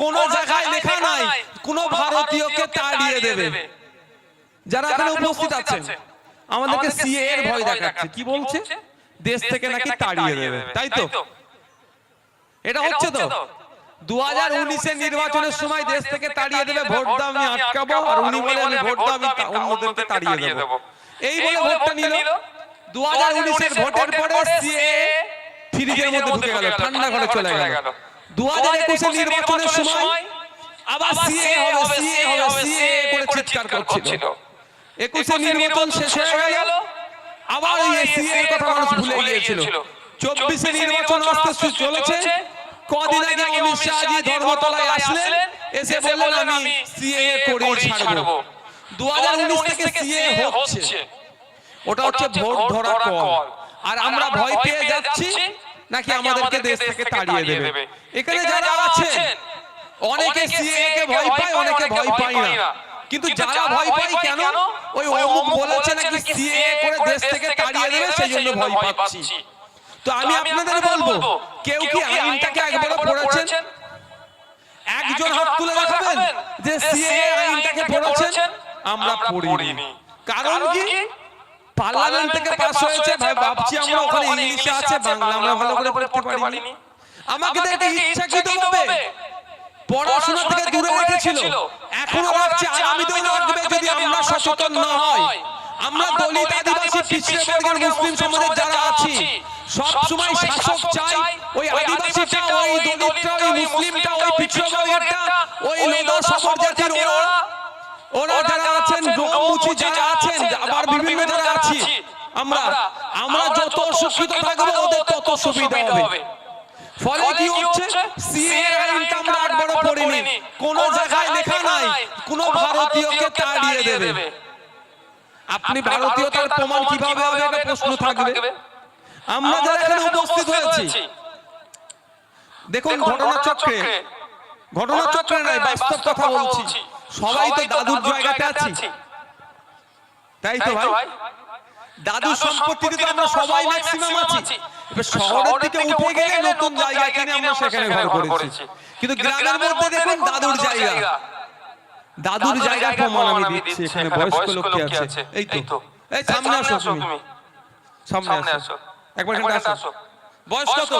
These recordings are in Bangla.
কোন জায়গায় লেখা নাই কোন ভারতীয়কে তাড়িয়ে দেবে। যারা এখানে উপস্থিত আছেন আমাদেরকে সিএ এর ভয় দেখাচ্ছে। কি বলছে? দেশ থেকে নাকি তাড়িয়ে দেবে। তাই তো? এটা হচ্ছে তো। দু হাজার উনিশের নির্বাচনের সময় দেশ থেকে তাড়িয়ে দেবে ভোট দাও আমি আটকাবো আর উনি বলে আমি ভোট দাও আমি অন্যদেরকে তাড়িয়ে দেবো। এই বলে ভোটটা নিল। দু হাজার উনিশের ভোটের পরে সিএ ফ্রিজের মধ্যে ঢুকে গেল ঠান্ডা ঘরে চলে গেল দু হাজার নির্বাচনের সময় আবার সিএ হবে সিএ হবে সিএ করে চিৎকার করছিল। একুশে নির্বাচন শেষ হয়ে গেল। আবার এই সিএ কথা মানুষ ভুলে গিয়েছিল। চব্বিশে নির্বাচন আসতে চলেছে। কদিন আগে অমিত শাহজি ধর্মতলায় আসলেন এসে বললেন আমি সিএ করে ছাড়বো। দু হাজার উনিশ থেকে সিএ হচ্ছে। ওটা হচ্ছে ভোট ধরা কল। আর আমরা ভয় পেয়ে যাচ্ছি নাকি আমাদেরকে দেশ থেকে তাড়িয়ে দেবে? এখানে যারা আছেন অনেকে সিএ কে ভয় পায় অনেকে ভয় পায় না। কিন্তু যারা ভয় পায় কেন? ওই অমুক বলেছে নাকি সিএ করে দেশ থেকে তাড়িয়ে দেবে সেই জন্য ভয় পাচ্ছি। তো আমি আপনাদের বলব কেউ কি আইনটাকে একবারও পড়েছেন? একজন হাত তুলে দেখাবেন যে সিএ আইনটাকে পড়েছেন? আমরা পড়িনি। কারণ কি? পার্লামেন্ট থেকে পাস হয়েছে ভাই ভাবছি আমরা ওখানে ইংলিশে আছে বাংলা আমরা ভালো করে পড়তে পারিনি। আমাকে দেখে ইচ্ছাকৃতভাবে পড়াশোনা থেকে দূরে রেখেছিল। এখনও রাখছে আগামীতেও রাখবে যদি আমরা সচেতন না হয়। আমরা দলিত আদিবাসী পিছিয়ে বর্গের মুসলিম সমাজের যারা আছি সব সময় শাসক চাই ওই আদিবাসীটা ওই দলিতটা ওই মুসলিমটা ওই পিছিয়ে বর্গেরটা ওই লোদা সবর জাতির ওরা ওরা যারা আছেন মুচি যারা আছেন আবার বিভিন্ন যারা আছি আমরা আমরা যত শিক্ষিত থাকব ওদের তত সুবিধা হবে। ফলে কি হচ্ছে? সিএ আইনটা আমরা একবারও পড়িনি। কোন জায়গায় লেখা নাই কোন ভারতীয়কে তাড়িয়ে দেবে। আপনি ভারতীয়তার প্রমাণ কীভাবে হবে এটা প্রশ্ন থাকবে। আমরা যারা এখানে উপস্থিত হয়েছি। দেখুন ঘটনা চক্রে ঘটনা চক্রে নাই বাস্তব কথা বলছি। সবাই তো দাদুর জায়গাতে আছি। তাই তো ভাই? দাদুর সম্পত্তিতে তো আমরা সবাই ম্যাক্সিমাম আছি। শহরের দিকে উঠে গেলে নতুন জায়গা কিনে আমরা সেখানে ঘর করেছি। কিন্তু গ্রামের মধ্যে দেখুন দাদুর জায়গা। দাদুর জায়গার প্রমাণ আমি দিচ্ছি এখানে বয়স্ক লোক কি আছে। এই তো। এই সামনে আসো তুমি। সামনে আসো। একবার এখানে আসো। বয়স কত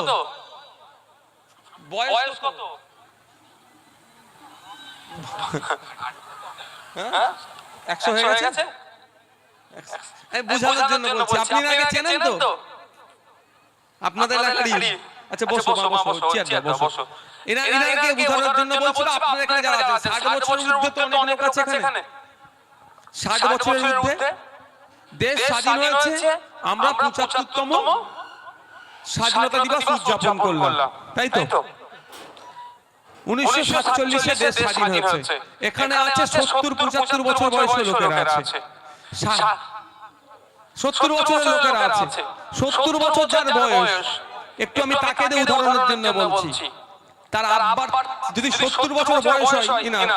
বয়স কত হ্যাঁ একশো হয়ে? গেছে এই বুঝানোর জন্য বলছি। আপনি আগে চেনেন তো? আপনাদের এলাকারই আচ্ছা বসো মা বসো চেয়ার দাও বসো। এরা এনাকে বোঝানোর জন্য বলছিল আপনাদের এখানে যারা আছে 60 বছরের ঊর্ধ্বে তো অনেক লোক আছে এখানে। 60 বছরের ঊর্ধ্বে দেশ স্বাধীন হয়েছে আমরা 75 তম স্বাধীনতা দিবস উদযাপন করলাম। তাই তো? উনিশশো সাতচল্লিশে দেশ স্বাধীন হয়েছে। এখানে আছে সত্তর পঁচাত্তর বছর বয়সের লোকেরা আছে। সত্তর বছরের লোকেরা আছে। সত্তর বছর যার বয়স। একটু আমি তাকে দিয়ে উদাহরণের জন্য বলছি। তার আব্বার যদি সত্তর বছর বয়স হয় ইনার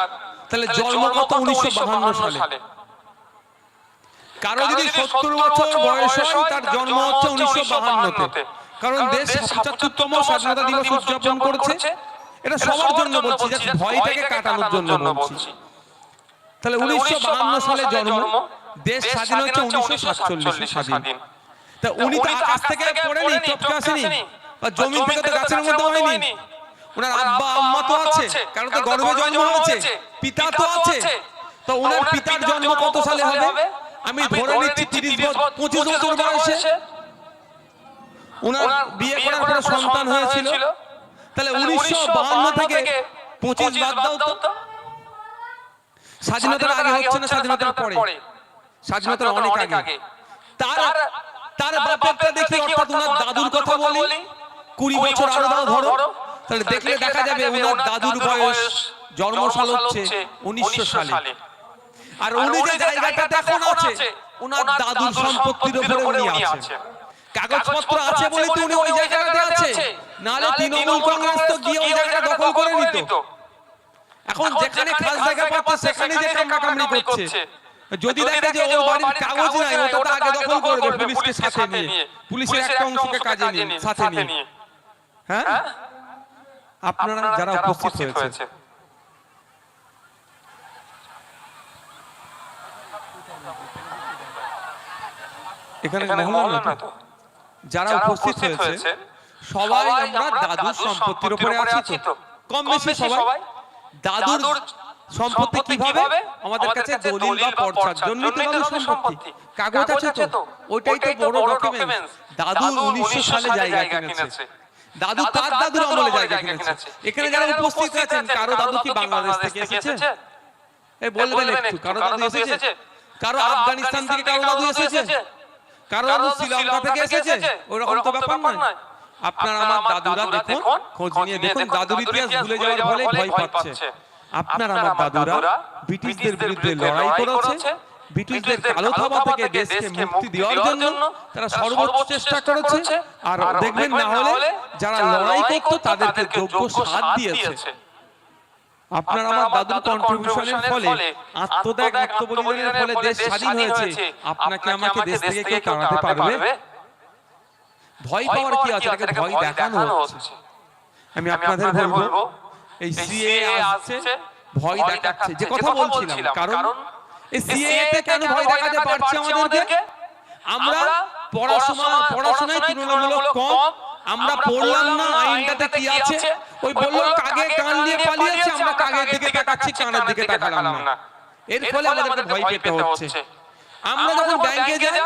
তাহলে জন্ম কত উনিশশো সালে। কারও যদি সত্তর বছর বয়স হয় তার জন্ম হচ্ছে উনিশশো বাহান্নতে। কারণ দেশ পঁচাত্তরতম স্বাধীনতা দিবস উদযাপন করেছে। এটা সবার জন্য বলছি ভয়টাকে কাটানোর জন্য বলছি। তাহলে উনিশশো বাহান্ন সালে জন্ম দেশ স্বাধীন হচ্ছে উনিশশো সাতচল্লিশে স্বাধীন। তা উনি তো আকাশ থেকে পড়েনি টপকে আসেনি। বা জমিন থেকে তো গাছের মধ্যে হয়নি। ওনার আব্বা আম্মা তো আছে কারণ তো গর্ভে জন্ম হয়েছে পিতা তো আছে। তো ওনার পিতার জন্ম কত সালে হবে? আমি ধরে নিচ্ছি তিরিশ বছর পঁচিশ বছর বয়সে। ওনার বিয়ে করার পরে সন্তান হয়েছিল? তাহলে উনিশশো বাহান্ন থেকে পঁচিশ বাদ দাও তো। স্বাধীনতার আগে হচ্ছে না স্বাধীনতার পরে স্বাধীনতার অনেক আগে। তার তার বাপেরটা দেখি অর্থাৎ ওনার দাদুর কথা বলি কুড়ি বছর আরও ধরো তাহলে দেখলে দেখা যাবে ওনার দাদুর বয়স জন্মসাল হচ্ছে উনিশশো সালে। আর উনি যে জায়গাটাতে এখন আছে ওনার দাদুর সম্পত্তির উপরে উনি আছে। কাগজপত্র আছে বলে তো উনি ওই জায়গাটাতে আছে। নালে তৃণমূল কংগ্রেস তো গিয়ে ওই জায়গাটা দখল করে নিত। এখন যেখানে খাস জায়গা পাচ্ছে সেখানে যে কামড়াকামড়ি করছে যদি দেখে যে ওর বাড়ির কাগজ নাই ওটা তো আগে দখল করবে পুলিশকে সাথে নিয়ে পুলিশের একটা অংশকে কাজে নিয়ে সাথে নিয়ে। হ্যাঁ? আপনারা যারা উপস্থিত হয়েছে এখানে মহল্লা না? তো? যারা উপস্থিত হয়েছে সবাই আমরা দাদুর সম্পত্তির উপরে আছি তো। কম বেশি সবাই? দাদুর সম্পত্তি কীভাবে? আমাদের কাছে দলিল বা পর্চার জন্য তো দাদুর সম্পত্তি। কাগজ আছে তো? ওইটাই তো বড় ডকুমেন্ট দাদু উনিশশো সালে জায়গা কিনেছে। দাদু তার দাদুর আমলে জায়গা কিনেছে। এখানে যারা উপস্থিত আছেন কারও দাদু কি বাংলাদেশ থেকে এসেছে? এই বলবেন একটু কারও দাদু এসেছে? কারও আফগানিস্তান থেকে কারও দাদু এসেছে? কারও দাদু শ্রীলঙ্কা থেকে এসেছে? ওরকম তো ব্যাপার নয়। আপনার আমার দাদুরা দেখুন খোঁজ নিয়ে দেখুন দাদুর ইতিহাস ভুলে যাওয়ার ফলে ভয় পাচ্ছে আপনার আমার দাদুরা ব্রিটিশদের বিরুদ্ধে লড়াই করেছে ব্রিটিশদের কালো থাবা থেকে দেশকে মুক্তি দেওয়ার জন্য তারা সর্বোচ্চ চেষ্টা করেছে। আর দেখবেন না হলে যারা লড়াই করতো তাদেরকে যোগ্য সাথ দিয়েছে। আপনার আমার দাদুর কন্ট্রিবিউশনের ফলে আত্মত্যাগ আত্মবলিদানের ফলে দেশ স্বাধীন হয়েছে। আপনাকে আমাকে দেশ থেকে কেউ তাড়াতে পারবে? ভয় পাওয়ার কি আছে? ভয় দেখানো হচ্ছে। আমি আপনাদের বলব এই সিএ আসছে ভয় দেখাচ্ছে। যে কথা বলছিলাম কারণ এই সিএ তে কেন ভয় দেখাতে পারছে আমাদেরকে? আমরা পড়াশোনা পড়াশোনায় তুলনামূলক কম। আমরা পড়লাম না আইনটাতে কি আছে? ওই বলল কাগে কান নিয়ে পালিয়েছে আমরা কাগের দিকে তাকাচ্ছি কানের দিকে তাকালাম না। এর ফলে আমাদেরকে ভয় পেতে হচ্ছে। আমরা যখন ব্যাংকে যাই